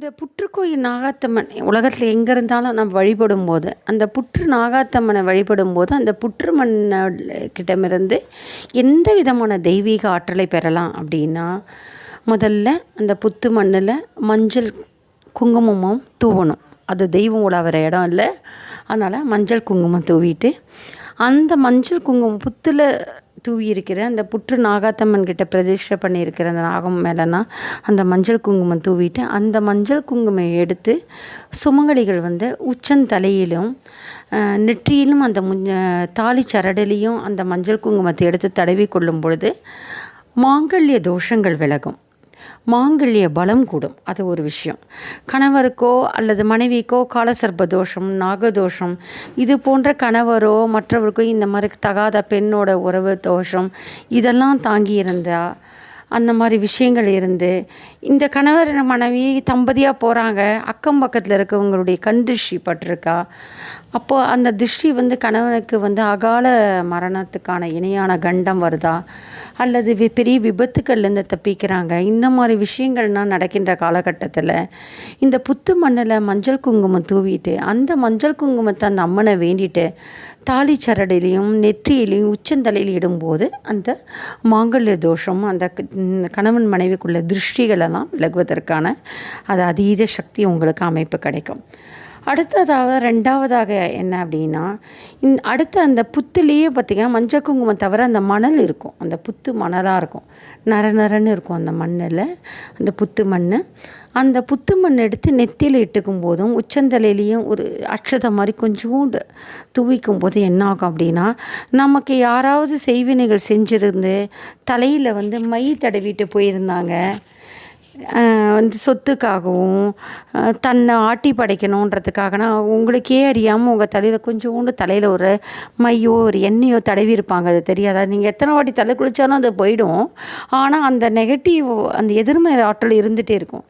இந்த புற்றுக்கோயில் நாகாத்தம்மன் உலகத்தில் எங்கே இருந்தாலும் நம்ம வழிபடும் போது அந்த புற்று நாகாத்தம்மனை வழிபடும் போது அந்த புற்று மண்ணிடமிருந்து எந்த விதமான தெய்வீக ஆற்றலை பெறலாம் அப்படின்னா முதல்ல அந்த புத்து மண்ணில் மஞ்சள் குங்குமமும் தூவணும். அது தெய்வம் உலாவிற இடம் இல்லை. அதனால் மஞ்சள் குங்குமம் தூவிட்டு அந்த மஞ்சள் குங்குமம் புத்தில் தூவி இருக்கிற அந்த புற்று நாகாத்தம்மன் கிட்ட பிரதிஷ்டை பண்ணியிருக்கிற அந்த நாகம் மேலேனா அந்த மஞ்சள் குங்குமம் தூவிட்டு அந்த மஞ்சள் குங்குமம் எடுத்து சுமங்கலிகள் வந்து உச்சந்தலையிலும் நெற்றியிலும் அந்த முஞ்ச தாலி சரடலையும் அந்த மஞ்சள் குங்குமத்தை எடுத்து தடவி கொள்ளும் பொழுது மாங்கல்ய தோஷங்கள் விலகும். மாங்கல்ய பலம் கூடும். அது ஒரு விஷயம். கணவருக்கோ அல்லது மனைவிக்கோ காலசர்ப தோஷம் நாகதோஷம் இது போன்ற கணவரோ மற்றவருக்கோ இந்த மாதிரி தகாத பெண்ணோட உறவு தோஷம் இதெல்லாம் தாங்கி இருந்தால் அந்த மாதிரி விஷயங்கள் இருந்து இந்த கணவர் மனைவி தம்பதியாக போகிறாங்க அக்கம் பக்கத்தில் இருக்கவங்களுடைய கண் திருஷ்டி பட்டிருக்கா? அப்போது அந்த திருஷ்டி வந்து கணவனுக்கு வந்து அகால மரணத்துக்கான இணையான கண்டம் வருதா? அல்லது வி- பெரிய விபத்துக்கள்லேருந்து தப்பிக்கிறாங்க? இந்த மாதிரி விஷயங்கள்லாம் நடக்கின்ற காலகட்டத்தில் இந்த புத்து மண்ணில் மஞ்சள் குங்குமம் தூவிட்டு அந்த மஞ்சள் குங்குமத்தை அந்த அம்மனை வேண்டிட்டு தாலி சரடிலையும் நெற்றியிலையும் உச்சந்தலையில் இடும்போது அந்த மாங்கல்ய தோஷம் அந்த கணவன் மனைவிக்குள்ள திருஷ்டிகளெல்லாம் விலகுவதற்கான அது அதீத சக்தி உங்களுக்கு அமைப்பு கிடைக்கும். அடுத்ததாக ரெண்டாவதாக என்ன அப்படின்னா இந் அடுத்த அந்த புத்துலேயே பார்த்திங்கன்னா மஞ்சள் குங்குமம் தவிர அந்த மணல் இருக்கும். அந்த புத்து மணலாக இருக்கும். நர நரன்னு இருக்கும் அந்த மண்ணில் அந்த புத்து மண் அந்த புத்து மண் எடுத்து நெத்தியில் இட்டுக்கும் போதும் உச்சந்தலையிலையும் ஒரு அக்ஷதை மாதிரி கொஞ்சோண்டு தூவிக்கும் போது என்ன ஆகும் அப்படின்னா நமக்கு யாராவது செய்வினைகள் செஞ்சுருந்து தலையில் வந்து மை தடவிட்டு போயிருந்தாங்க. வந்து சொத்துக்காகவும் தன்னை ஆட்டி படைக்கணுன்றதுக்காகனா உங்களுக்கே அறியாமல் உங்கள் தலையில் கொஞ்சோண்டு தலையில் ஒரு மையோ ஒரு எண்ணெயோ தடவி இருப்பாங்க அது தெரியாதா? நீங்கள் எத்தனை வாட்டி தலை குளித்தாலும் அது போயிடும். ஆனால் அந்த நெகட்டிவ் அந்த எதிர்மறை ஆற்றல் இருந்துகிட்டே இருக்கும்.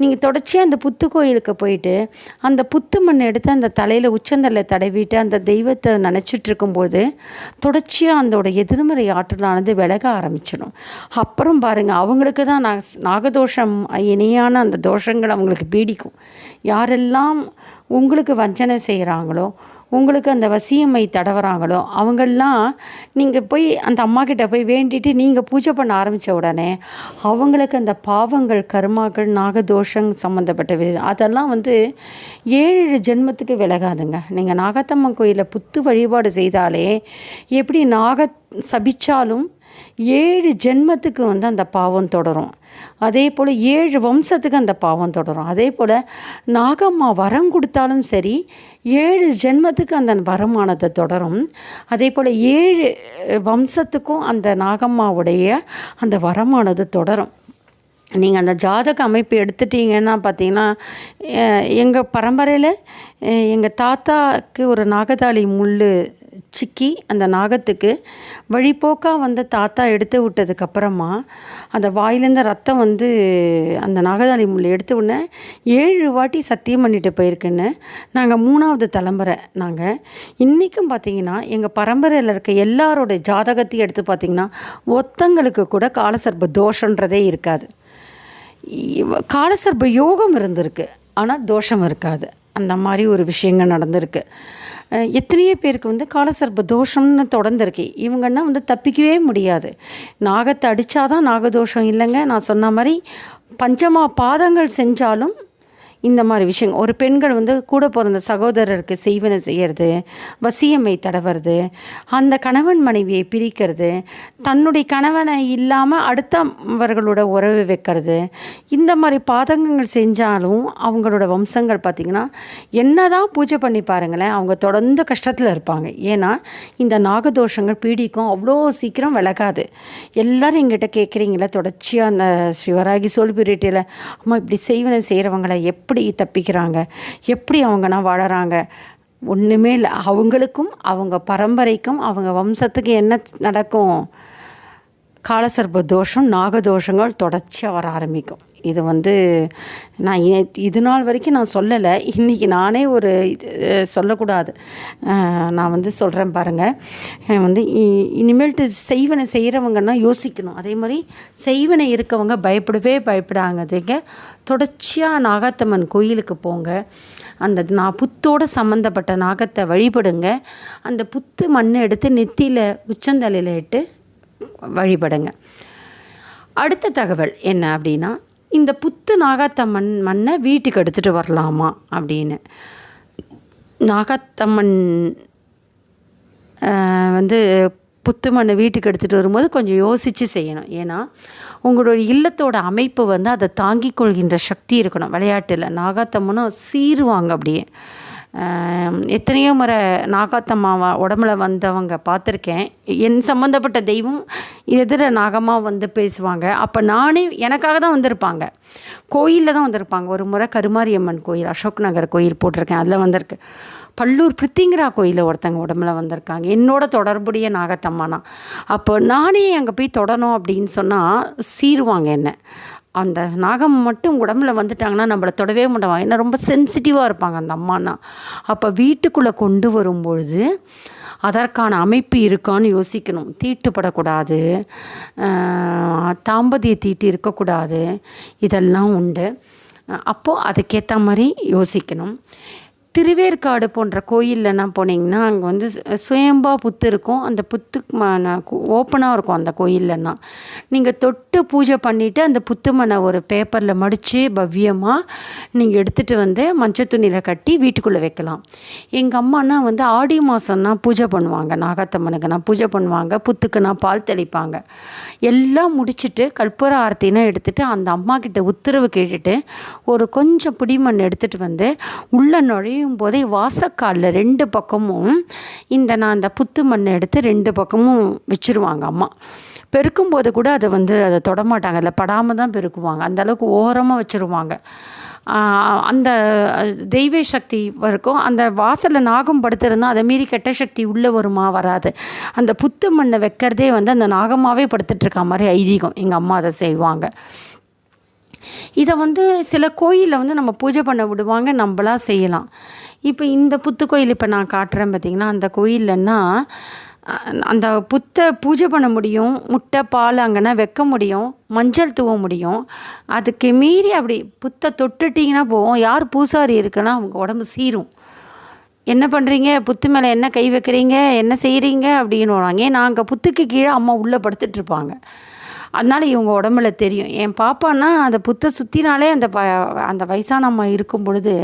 நீங்கள் தொடர்ச்சியாக அந்த புத்து கோயிலுக்கு போயிட்டு அந்த புத்து மண் எடுத்து அந்த தலையில் உச்சந்தலை தடவிட்டு அந்த தெய்வத்தை நினச்சிட்டு இருக்கும்போது தொடர்ச்சியாக அதோட எதிர்மறை ஆற்றலானது விலக ஆரம்பிச்சிடும். அப்புறம் பாருங்கள் அவங்களுக்கு தான் நாக நாகதோஷம் இணையான அந்த தோஷங்கள் அவங்களுக்கு பீடிக்கும். யாரெல்லாம் உங்களுக்கு வஞ்சனை செய்கிறாங்களோ உங்களுக்கு அந்த வசியம்மை தடவுறாங்களோ அவங்கெல்லாம் நீங்கள் போய் அந்த அம்மா கிட்ட போய் வேண்டிட்டு நீங்கள் பூஜை பண்ண ஆரம்பித்த உடனே அவங்களுக்கு அந்த பாவங்கள் கருமாக்கள் நாகதோஷம் சம்மந்தப்பட்ட அதெல்லாம் வந்து ஏழு ஜென்மத்துக்கு விலகாதுங்க. நீங்கள் நாகத்தம்மன் கோயிலில் புத்து வழிபாடு செய்தாலே எப்படி நாக சபிச்சாலும் ஏழு ஜென்மத்துக்கு வந்து அந்த பாவம் தொடரும். அதே போல் ஏழு வம்சத்துக்கு அந்த பாவம் தொடரும். அதே போல் நாகம்மா வரம் கொடுத்தாலும் சரி ஏழு ஜென்மத்துக்கு அந்த வரமானது தொடரும். அதே போல் ஏழு வம்சத்துக்கும் அந்த நாகம்மாவுடைய அந்த வரமானது தொடரும். நீங்கள் அந்த ஜாதக அமைப்பு எடுத்துட்டீங்கன்னா பார்த்தீங்கன்னா எங்கள் பரம்பரையில் எங்கள் தாத்தாக்கு ஒரு நாகதாளி முள் சிக்கி அந்த நாகத்துக்கு வழிபோக்காக வந்த தாத்தா எடுத்து விட்டதுக்கப்புறமா அந்த வாயிலேருந்து ரத்தம் வந்து அந்த நாகதாளி முள் எடுத்த உடனே ஏழு வாட்டி சத்தியம் பண்ணிட்டு போயிருக்குன்னு நாங்கள் மூணாவது தலைமுறை நாங்கள் இன்றைக்கும் பார்த்தீங்கன்னா எங்கள் பரம்பரையில் இருக்க எல்லாரோட ஜாதகத்தையும் எடுத்து பார்த்தீங்கன்னா ஒத்தங்களுக்கு கூட காலசர்ப தோஷன்றதே இருக்காது. காலசர்ப யோகம் இருந்திருக்கு. ஆனால் தோஷம் இருக்காது. அந்த மாதிரி ஒரு விஷயங்கள் நடந்திருக்கு. எத்தனையோ பேருக்கு வந்து காலசர்ப தோஷம்னு தொடர்ந்துருக்கு. இவங்கன்னா வந்து தப்பிக்கவே முடியாது. நாகத்தை அடித்தாதான் நாகதோஷம் இல்லைங்க. நான் சொன்ன மாதிரி பஞ்சமா பாதங்கள் செஞ்சாலும் இந்த மாதிரி விஷயங்கள் ஒரு பெண்கள் வந்து கூட பிறந்த சகோதரருக்கு செய்வனை செய்கிறது வசியமை தடவுறது அந்த கணவன் மனைவியை பிரிக்கிறது தன்னுடைய கணவனை இல்லாமல் அடுத்தவர்களோட உறவு வைக்கிறது. இந்த மாதிரி பாதகங்கள் செஞ்சாலும் அவங்களோட வம்சங்கள் பார்த்திங்கன்னா என்னதான் பூஜை பண்ணி பாருங்களேன் அவங்க தொடர்ந்து கஷ்டத்தில் இருப்பாங்க. ஏன்னா இந்த நாகதோஷங்கள் பீடிக்கும் அவ்வளோ சீக்கிரம் விலகாது. எல்லோரும் எங்கிட்ட கேட்குறீங்களே தொடர்ச்சியாக அந்த சிவராகி சோல்பிரிட்டியில் அம்மா இப்படி செய்வனை செய்கிறவங்களை எப்படி தப்பிக்கிறாங்க? எப்படி அவங்கன்னா வாழறாங்க ஒன்றுமே இல்லை. அவங்களுக்கும் அவங்க பரம்பரைக்கும் அவங்க வம்சத்துக்கு என்ன நடக்கும்? காலசர்ப தோஷம் நாகதோஷங்கள் தொடர்ச்சியாக வர ஆரம்பிக்கும். இது வந்து நான் இ- இது நாள் வரைக்கும் நான் சொல்லலை. இன்றைக்கி நானே ஒரு இது சொல்லக்கூடாது. நான் வந்து சொல்கிறேன் பாருங்கள் வந்து இ- இனிமேல்ட்டு செய்வனை செய்கிறவங்கன்னா யோசிக்கணும். அதே மாதிரி செய்வனை இருக்கவங்க பயப்படவே பயப்படாதீங்க தொடர்ச்சியாக நாகாத்தம்மன் கோயிலுக்கு போங்க. அந்த நான் புத்தோடு சம்மந்தப்பட்ட நாகத்தை வழிபடுங்க. அந்த புத்து மண்ணை எடுத்து நெத்தியில் உச்சந்தலையில் இட்டு வழிபடுங்க. அடுத்த தகவல் என்ன அப்படின்னா இந்த புத்து நாகாத்தம்மன் மண்ணை வீட்டுக்கு எடுத்துகிட்டு வரலாமா அப்படின்னு. நாகாத்தம்மன் வந்து புத்து மண்ணை வீட்டுக்கு எடுத்துகிட்டு வரும்போது கொஞ்சம் யோசித்து செய்யணும். ஏன்னா உங்களோட இல்லத்தோட அமைப்பு வந்து அதை தாங்கிக் கொள்கின்ற சக்தி இருக்கணும். விளையாட்டில் நாகாத்தம்மனும் சீருவாங்க அப்படியே. எத்தனையோ முறை நாகாத்தம்மாவை உடம்புல வந்தவங்க பார்த்துருக்கேன். என் சம்மந்தப்பட்ட தெய்வம் எதிர நாகமாக வந்து பேசுவாங்க. அப்போ நானே எனக்காக தான் வந்திருப்பாங்க. கோயிலில் தான் வந்திருப்பாங்க. ஒரு முறை கருமாரியம்மன் கோயில் அசோக் நகர் கோயில் போட்டிருக்கேன். அதில் வந்திருக்கு. பல்லூர் பிரித்திங்கரா கோயிலில் ஒருத்தங்க உடம்புல வந்திருக்காங்க. என்னோட தொடர்புடைய நாகத்தம்மானா. அப்போ நானே அங்கே போய் தொடணும் அப்படின்னு சொன்னால் சீருவாங்க என்ன. அந்த நாகம் மட்டும் உடம்புல வந்துட்டாங்கன்னா நம்மளை தொடவே மாட்டாங்க. ஏன்னா ரொம்ப சென்சிட்டிவாக இருப்பாங்க அந்த அம்மானா. அப்போ வீட்டுக்குள்ளே கொண்டு வரும்பொழுது அதற்கான அமைப்பு இருக்கான்னு யோசிக்கணும். தீட்டுப்படக்கூடாது. தாம்பதிய தீட்டு இருக்கக்கூடாது. இதெல்லாம் உண்டு. அப்போது அதுக்கேற்ற மாதிரி யோசிக்கணும். திருவேற்காடு போன்ற கோயிலெலாம் போனீங்கன்னா அங்கே வந்து சுயம்பா புத்து இருக்கும். அந்த புத்து ஓப்பனாக இருக்கும் அந்த கோயில்லன்னா. நீங்கள் தொட்டு பூஜை பண்ணிவிட்டு அந்த புத்து மனை ஒரு பேப்பரில் மடித்து பவ்யமாக நீங்கள் எடுத்துகிட்டு வந்து மஞ்சள் துணியில் கட்டி வீட்டுக்குள்ளே வைக்கலாம். எங்கள் அம்மானா வந்து ஆடி மாதம்னா பூஜை பண்ணுவாங்க. நாகாத்தம்மனுக்குனா பூஜை பண்ணுவாங்க. புத்துக்குனா பால் தெளிப்பாங்க. எல்லாம் முடிச்சுட்டு கற்பூர ஆரத்தினா எடுத்துகிட்டு அந்த அம்மா கிட்ட உத்தரவு கேட்டுட்டு ஒரு கொஞ்சம் பிடிமண் எடுத்துகிட்டு வந்து உள்ளே நுழையும் போதே வாசக்காலில் ரெண்டு பக்கமும் இந்த நான் அந்த புத்து மண்ணை எடுத்து ரெண்டு பக்கமும் வச்சுருவாங்க அம்மா. பெருக்கும் போது கூட அதை வந்து அதை தொடமாட்டாங்க. அதில் படாமல் தான் பெருக்குவாங்க. அந்த அளவுக்கு ஓரமாக வச்சுருவாங்க. அந்த தெய்வ சக்தி வரைக்கும் அந்த வாசலில் நாகம் படுத்திருந்தால் அதை மீறி கெட்ட சக்தி உள்ளே வருமா வராது. அந்த புத்து மண்ணை வைக்கிறதே வந்து அந்த நாகமாகவே படுத்துட்ருக்க மாதிரி ஐதீகம். எங்கள் அம்மா அதை செய்வாங்க. இதை வந்து சில கோயிலில் வந்து நம்ம பூஜை பண்ண விடுவாங்க நம்மளாக செய்யலாம். இப்போ இந்த புத்து கோயில் இப்போ நான் காட்டுறேன் பார்த்திங்கன்னா அந்த கோயில்லன்னா அந்த புத்தை பூஜை பண்ண முடியும் முட்டை பால் அங்கன்னா வைக்க முடியும் மஞ்சள் தூவ முடியும். அதுக்கு மீறி அப்படி புத்தை தொட்டுட்டிங்கன்னா போகும் யார் பூசாரி இருக்குன்னா அவங்க உடம்பு சீரும். என்ன பண்ணுறீங்க புத்து மேலே என்ன கை வைக்கிறீங்க? என்ன செய்கிறீங்க அப்படின்னு ஏன் நாங்கள் புத்துக்கு கீழே அம்மா உள்ளே படுத்துட்ருப்பாங்க இருப்பாங்க. அதனால் இவங்க உடம்புல தெரியும். என் பாப்பான்னா அந்த புத்தை சுற்றினாலே அந்த ப அந்த வயசான அம்மா இருக்கும் பொழுது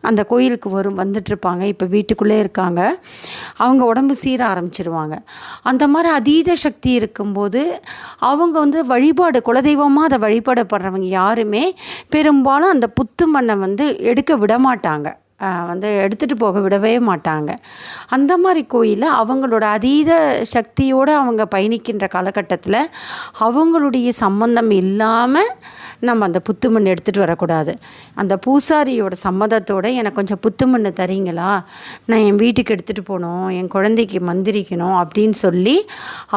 அந்த கோயிலுக்கு வரும் வந்துட்டுருப்பாங்க. இப்போ வீட்டுக்குள்ளே இருக்காங்க. அவங்க உடம்பு சீர ஆரம்பிச்சிருவாங்க. அந்த மாதிரி அதீத சக்தி இருக்கும்போது அவங்க வந்து வழிபாடு குலதெய்வமாக அதை வழிபாடுப்படுறவங்க யாருமே பெரும்பாலும் அந்த புத்து மண்ணை வந்து எடுக்க விட மாட்டாங்க வந்து எடுத்துகிட்டு போக விடவே மாட்டாங்க. அந்த மாதிரி கோயிலில் அவங்களோட அதீத சக்தியோடு அவங்க பயணிக்கின்ற காலகட்டத்தில் அவங்களுடைய சம்பந்தம் இல்லாமல் நம்ம அந்த புத்துமண் எடுத்துகிட்டு வரக்கூடாது. அந்த பூசாரியோட சம்மதத்தோடு எனக்கு கொஞ்சம் புத்துமண்ணு தரீங்களா? நான் என் வீட்டுக்கு எடுத்துகிட்டு போகணும் என் குழந்தைக்கு மந்திரிக்கணும் அப்படின்னு சொல்லி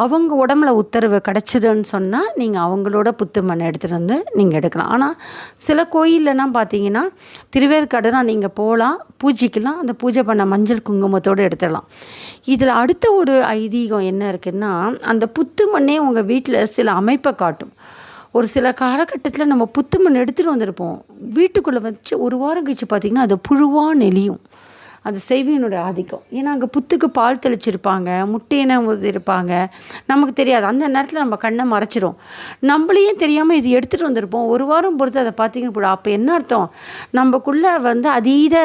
அவங்க உடம்புல உத்தரவு கிடச்சிதுன்னு சொன்னால் நீங்கள் அவங்களோட புத்துமண்ணை எடுத்துகிட்டு வந்து நீங்கள் எடுக்கலாம். ஆனால் சில கோயிலெலாம் பார்த்தீங்கன்னா திருவேற்காடுனா நீங்கள் போகலாம் பூஜைக்கெல்லாம் அந்த பூஜை பண்ண மஞ்சள் குங்குமத்தோடு எடுத்துடலாம். இதில் அடுத்த ஒரு ஐதீகம் என்ன இருக்குன்னா அந்த புத்து மண்ணே உங்கள் வீட்டில் சில அமைப்பை காட்டும். ஒரு சில காலகட்டத்தில் நம்ம புத்து மண் எடுத்துகிட்டு வந்திருப்போம். வீட்டுக்குள்ளே வச்சு ஒரு வாரம் கழிச்சு பார்த்திங்கன்னா அது புழுவாக நெளியும். அது செய்வியனோட ஆதிக்கம். ஏன்னா அங்கே புத்துக்கு பால் தெளிச்சிருப்பாங்க முட்டையின இருப்பாங்க நமக்கு தெரியாது. அந்த நேரத்தில் நம்ம கண்ணை மறைச்சிரும். நம்மளையே தெரியாமல் இது எடுத்துகிட்டு வந்திருப்போம். ஒரு வாரம் பொறுத்து அதை பார்த்தீங்கன்னா கூட அப்போ என்ன அர்த்தம்? நம்மக்குள்ளே வந்து அதீத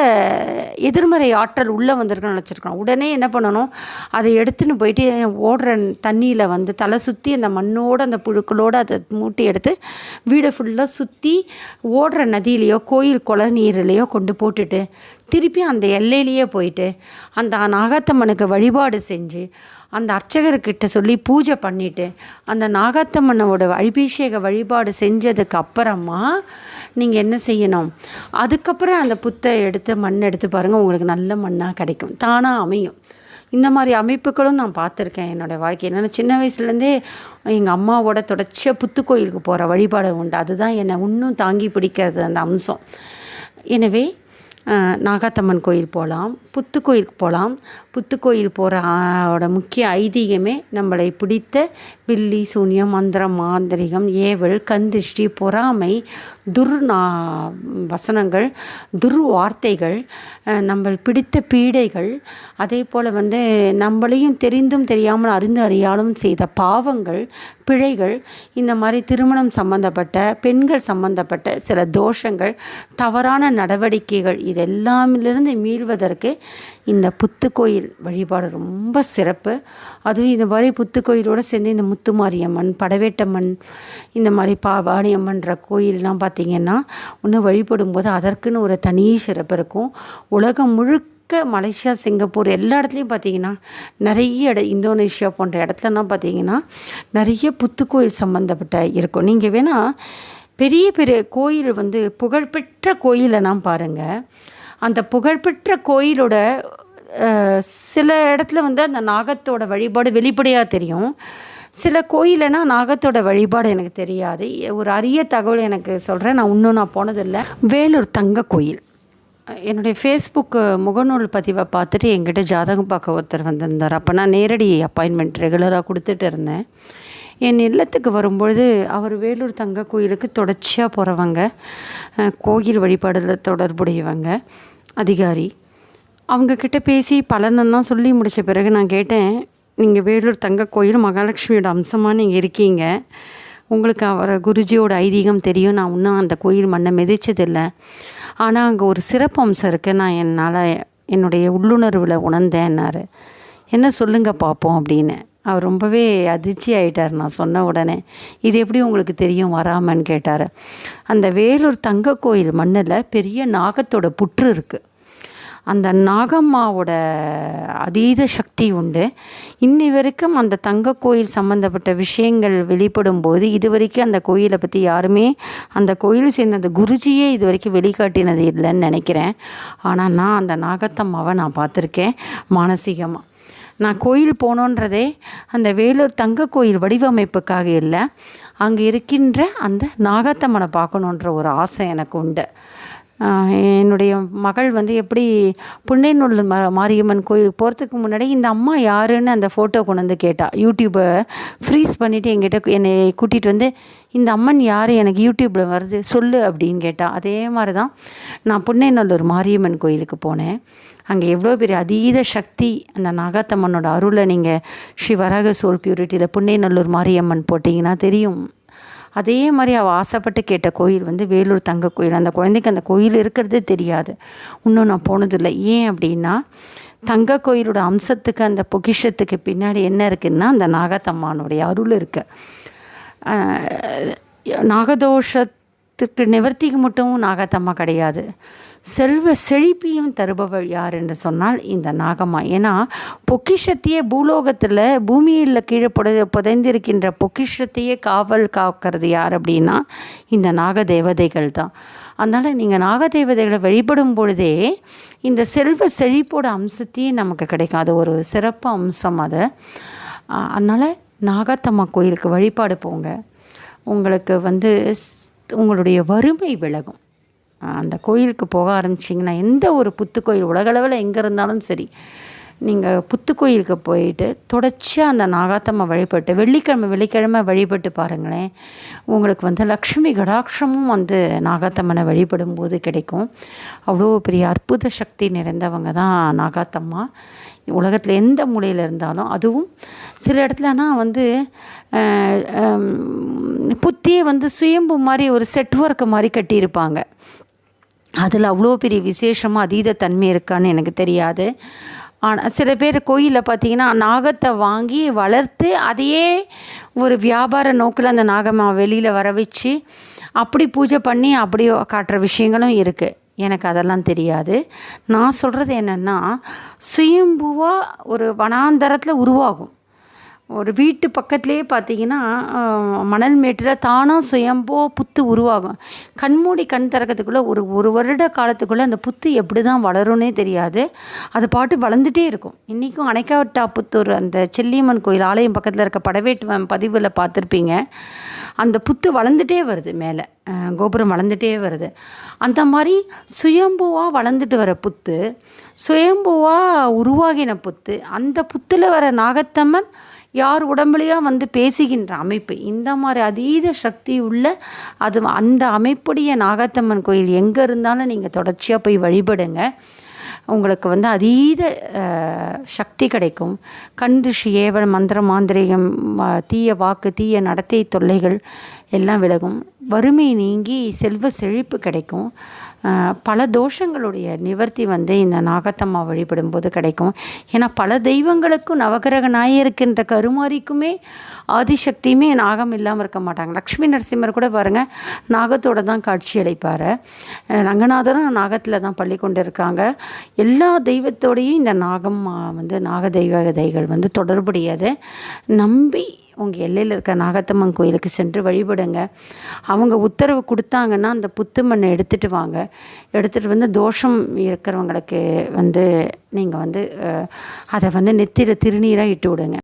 எதிர்மறை ஆற்றல் உள்ளே வந்திருக்குன்னு நினச்சிருக்கோம் உடனே என்ன பண்ணணும்? அதை எடுத்துன்னு போயிட்டு ஓடுற தண்ணியில் வந்து தலை சுற்றி அந்த மண்ணோடு அந்த புழுக்களோடு அதை மூட்டி எடுத்து வீடை ஃபுல்லாக சுற்றி ஓடுற நதியிலையோ கோயில் குள நீர்லையோ கொண்டு போட்டுட்டு திருப்பி அந்த எல்லையிலேயே போயிட்டு அந்த நாகாத்தம்மனுக்கு வழிபாடு செஞ்சு அந்த அர்ச்சகர்கிட்ட சொல்லி பூஜை பண்ணிவிட்டு அந்த நாகாத்தம்மனோட அபிஷேக வழிபாடு செஞ்சதுக்கு அப்புறமா நீங்கள் என்ன செய்யணும்? அதுக்கப்புறம் அந்த புத்தை எடுத்து மண் எடுத்து பாருங்கள் உங்களுக்கு நல்ல மண்ணாக கிடைக்கும். தானாக அமையும். இந்த மாதிரி அமைப்புகளும் நான் பார்த்துருக்கேன் என்னோடய வாழ்க்கையில். நான் சின்ன வயசுலேருந்தே எங்கள் அம்மாவோட தொடர்ச்சியாக புத்து கோயிலுக்கு போகிற வழிபாடு உண்டு. அதுதான் என்னை இன்னும் தாங்கி பிடிக்கிறது அந்த அம்சம். எனவே நாகாத்தம்மன் கோயில் போகலாம் புத்து கோயிலுக்கு போகலாம் புத்து கோயில் போகிற முக்கிய ஐதீகமே நம்மளை பிடித்த பில்லி சூன்யம் மந்திரம் மாந்திரிகம் ஏவல் கந்திஷ்டி பொறாமை துர்நா வசனங்கள் துர் வார்த்தைகள் நம்ம பிடித்த பீடைகள் அதே போல் வந்து நம்மளையும் தெரிந்தும் தெரியாமல் அறிந்து அறியாலும் செய்த பாவங்கள் பிழைகள் இந்த மாதிரி திருமணம் சம்பந்தப்பட்ட பெண்கள் சம்பந்தப்பட்ட சில தோஷங்கள் தவறான நடவடிக்கைகள் இதெல்லாமிலிருந்து மீள்வதற்கு இந்த புத்து கோயில் வழிபாடு ரொம்ப சிறப்பு. அதுவும் இந்த மாதிரி புத்து கோயிலோடு சேர்ந்து இந்த முத்துமாரியம்மன் படவேட்டம்மன் இந்த மாதிரி பாவாணியம்மன்ற கோயிலெலாம் பார்த்திங்கன்னா ஒன்று வழிபடும்போது அதற்குன்னு ஒரு தனி சிறப்பு இருக்கும். உலகம் முழுக்க மலேசியா சிங்கப்பூர் எல்லா இடத்துலையும் பார்த்தீங்கன்னா நிறைய இட இந்தோனேஷியா போன்ற இடத்துலலாம் பார்த்தீங்கன்னா நிறைய புத்துக்கோயில் சம்மந்தப்பட்ட இருக்கும். நீங்கள் வேணால் பெரிய பெரிய கோயில் வந்து புகழ்பெற்ற கோயிலெல்லாம் பாருங்கள் அந்த புகழ்பெற்ற கோயிலோட சில இடத்துல வந்து அந்த நாகத்தோட வழிபாடு வெளிப்படையாக தெரியும். சில கோயிலனா நாகத்தோட வழிபாடு எனக்கு தெரியாது. ஒரு அரிய தகவல் எனக்கு சொல்கிறேன் நான் இன்னும் நான் போனதில்லை. வேலூர் தங்க கோயில். என்னுடைய ஃபேஸ்புக் முகநூல் பதிவை பார்த்துட்டு என்கிட்ட ஜாதகம் பார்க்க ஒருத்தர் வந்திருந்தார். அப்போ நான் நேரடி அப்பாயின்மெண்ட் ரெகுலராக கொடுத்துட்டு இருந்தேன். என் இல்லத்துக்கு வரும்பொழுது அவர் வேலூர் தங்க கோயிலுக்கு தொடர்ச்சியாக போகிறவங்க கோயில் வழிபாடில் தொடர்புடையவங்க அதிகாரி. அவங்கக்கிட்ட பேசி பலனெல்லாம் சொல்லி முடித்த பிறகு நான் கேட்டேன் நீங்கள் வேலூர் தங்க கோயில் மகாலட்சுமியோட அம்சமாக நீங்கள் இருக்கீங்க. உங்களுக்கு அவர் குருஜியோட ஐதீகம் தெரியும். நான் இன்னும் அந்த கோயில் மண்ணை மிதிச்சதில்லை. ஆனால் அங்கே ஒரு சிறப்பு அம்சம் இருக்குது நான் என்னால் என்னுடைய உள்ளுணர்வில் உணர்ந்தேன்னாரு என்ன சொல்லுங்கள் பார்ப்போம் அப்படின்னு. அவர் ரொம்பவே அதிர்ச்சி ஆயிட்டார் நான் சொன்ன உடனே. இது எப்படி உங்களுக்கு தெரியும் வராமன்னு கேட்டார். அந்த வேலூர் தங்க கோயில் மண்ணில் பெரிய நாகத்தோட புற்று இருக்குது அந்த நாகம்மாவோட அதீத சக்தி உண்டு. இன்னி வரைக்கும் அந்த தங்க கோயில் சம்மந்தப்பட்ட விஷயங்கள் வெளிப்படும் போது இது வரைக்கும் அந்த கோயிலை பற்றி யாருமே அந்த கோயில் சேர்ந்த அந்த குருஜியே இது வரைக்கும் வெளிக்காட்டினது இல்லைன்னு நினைக்கிறேன். ஆனால் நான் அந்த நாகத்தம்மாவை நான் பார்த்துருக்கேன் மானசீகமாக நான் கோயில் போனோன்றதே அந்த வேலூர் தங்க கோயில் வடிவமைப்புக்காக இல்லை. அங்கே இருக்கின்ற அந்த நாகத்தம்மனை பார்க்கணுன்ற ஒரு ஆசை எனக்கு உண்டு. என்னுடைய மகள் வந்து எப்படி புன்னைநூல் ம மாரியம்மன் கோயிலுக்கு போகிறதுக்கு முன்னாடி இந்த அம்மா யாருன்னு அந்த ஃபோட்டோ கொண்டு வந்து கேட்டாள் யூடியூப்பை ஃப்ரீஸ் பண்ணிவிட்டு எங்கிட்ட என்னை கூட்டிகிட்டு வந்து இந்த அம்மன் யார்? எனக்கு யூடியூப்பில் வருது சொல்லு அப்படின்னு கேட்டால் அதே மாதிரி தான் நான் புன்னைநல்லூர் மாரியம்மன் கோயிலுக்கு போனேன். அங்கே எவ்வளோ பெரிய அதீத சக்தி அந்த நாகாத்தம்மனோட அருளை நீங்கள் ஸ்ரீ வராக சோல் பியூரிட்டியில் புன்னைநல்லூர் மாரியம்மன் போட்டிங்கன்னா தெரியும். அதே மாதிரி அவள் ஆசைப்பட்டு கேட்ட கோயில் வந்து வேலூர் தங்க கோயில். அந்த குழந்தைக்கு அந்த கோயில் இருக்கிறதே தெரியாது. இன்னும் நான் போனதில்லை. ஏன் அப்படின்னா தங்க கோயிலோட அம்சத்துக்கு அந்த பொக்கிஷத்துக்கு பின்னாடி என்ன இருக்குன்னா அந்த நாகத்தம்மானுடைய அருள் இருக்குது திருக்கு நிவர்த்திக்கு மட்டும் நாகத்தம்மா கிடையாது. செல்வ செழிப்பையும் தருபவள் யார் என்று சொன்னால் இந்த நாகம்மா. ஏன்னா பொக்கிஷத்தையே பூலோகத்தில் பூமியில் கீழே புத புதைந்திருக்கின்ற பொக்கிஷத்தையே காவல் காக்கிறது யார் அப்படின்னா இந்த நாக தேவதைகள் தான். அதனால் நீங்கள் நாக தேவதைகளை வழிபடும் பொழுதே இந்த செல்வ செழிப்போட அம்சத்தையே நமக்கு கிடைக்கும். அது ஒரு சிறப்பு அம்சம் அது. அதனால் நாகாத்தம்மா கோயிலுக்கு வழிபாடு போங்க. உங்களுக்கு வந்து உங்களுடைய வறுமை விலகும். அந்த கோயிலுக்கு போக ஆரம்பிச்சிங்கன்னா எந்த ஒரு புத்து கோயில் உலகளவில் எங்கே இருந்தாலும் சரி நீங்கள் புத்துக்கோயிலுக்கு போயிட்டு தொடர்ச்சியாக அந்த நாகாத்தம்மா வழிபட்டு வெள்ளிக்கிழமை வெள்ளிக்கிழமை வழிபட்டு பாருங்களேன். உங்களுக்கு வந்து லக்ஷ்மி கடாட்சமும் வந்து நாகாத்தம்மனை வழிபடும் போது கிடைக்கும். அவ்வளோ பெரிய அற்புத சக்தி நிறைந்தவங்க தான் நாகாத்தம்மா. உலகத்தில் எந்த மூலையில் இருந்தாலும் அதுவும் சில இடத்துலனா வந்து புத்தியே வந்து சுயம்பு மாதிரி ஒரு செட் ஒர்க்கு மாதிரி கட்டியிருப்பாங்க. அதில் அவ்வளோ பெரிய விசேஷமாக அதீத தன்மை இருக்கான்னு எனக்கு தெரியாது. ஆனால் சில பேர் கோயிலில் பார்த்தீங்கன்னா நாகத்தை வாங்கி வளர்த்து அதையே ஒரு வியாபார நோக்கில் அந்த நாகமாக வெளியில் வர வச்சு அப்படி பூஜை பண்ணி அப்படி காட்டுற விஷயங்களும் இருக்குது எனக்கு அதெல்லாம் தெரியாது. நான் சொல்கிறது என்னென்னா சுயம்புவாக ஒரு வனாந்தரத்தில் உருவாகும். ஒரு வீட்டு பக்கத்துலேயே பார்த்தீங்கன்னா மணல் மேட்டில் தானாக சுயம்போ புத்து உருவாகும். கண்மூடி கண் திறக்கிறதுக்குள்ளே ஒரு ஒரு வருட காலத்துக்குள்ளே அந்த புத்து எப்படி தான் வளரும்னே தெரியாது. அது பாட்டு வளர்ந்துட்டே இருக்கும். இன்றைக்கும் அணைக்காவட்டாப்புத்தூர் அந்த செல்லியம்மன் கோயில் ஆலயம் பக்கத்தில் இருக்க படவேட்டு பதிவில் பார்த்துருப்பீங்க அந்த புத்து வளர்ந்துட்டே வருது மேலே. கோபுரம் வளர்ந்துட்டே வருது. அந்த மாதிரி சுயம்புவாக வளர்ந்துட்டு வர புத்து சுயம்புவாக உருவாகின புத்து அந்த புத்தில் வர நாகத்தம்மன் யார் உடம்புலையாக வந்து பேசுகின்ற அமைப்பு இந்த மாதிரி அதீத சக்தி உள்ள அது அந்த அமைப்புடைய நாகத்தம்மன் கோயில் எங்கே இருந்தாலும் நீங்கள் தொடர்ச்சியாக போய் வழிபடுங்க. உங்களுக்கு வந்து அதீத சக்தி கிடைக்கும். கண் திருஷ்டி ஏவல் மந்திர மாந்திரிகம் தீய வாக்கு தீய நடத்தை தொல்லைகள் எல்லாம் விலகும். வறுமை நீங்கி செல்வ செழிப்பு கிடைக்கும். பல தோஷங்களுடைய நிவர்த்தி வந்து இந்த நாகத்தம்மா வழிபடும் போது கிடைக்கும். ஏன்னா பல தெய்வங்களுக்கும் நவகிரக நாயருக்குன்ற கருமாரிக்குமே ஆதிசக்தியுமே நாகம் இல்லாமல் இருக்க மாட்டாங்க. லக்ஷ்மி நரசிம்மர் கூட பாருங்கள் நாகத்தோட தான் காட்சி அளிப்பார். ரங்கநாதரும் நாகத்தில் தான் பள்ளி கொண்டு இருக்காங்க எல்லா தெய்வத்தோடையும் இந்த நாகம் வந்து நாக தெய்வ கதைகள் வந்து தொடர்புடையது. நம்பி உங்கள் எல்லையில் இருக்க நாகத்தம்மன் கோயிலுக்கு சென்று வழிபடுங்க. அவங்க உத்தரவு கொடுத்தாங்கன்னா அந்த புத்து மண்ணை எடுத்துகிட்டு வாங்க. எடுத்துகிட்டு வந்து தோஷம் இருக்கிறவங்களுக்கு வந்து நீங்கள் வந்து அதை வந்து நெத்தியில் திருநீராக இட்டு விடுங்க.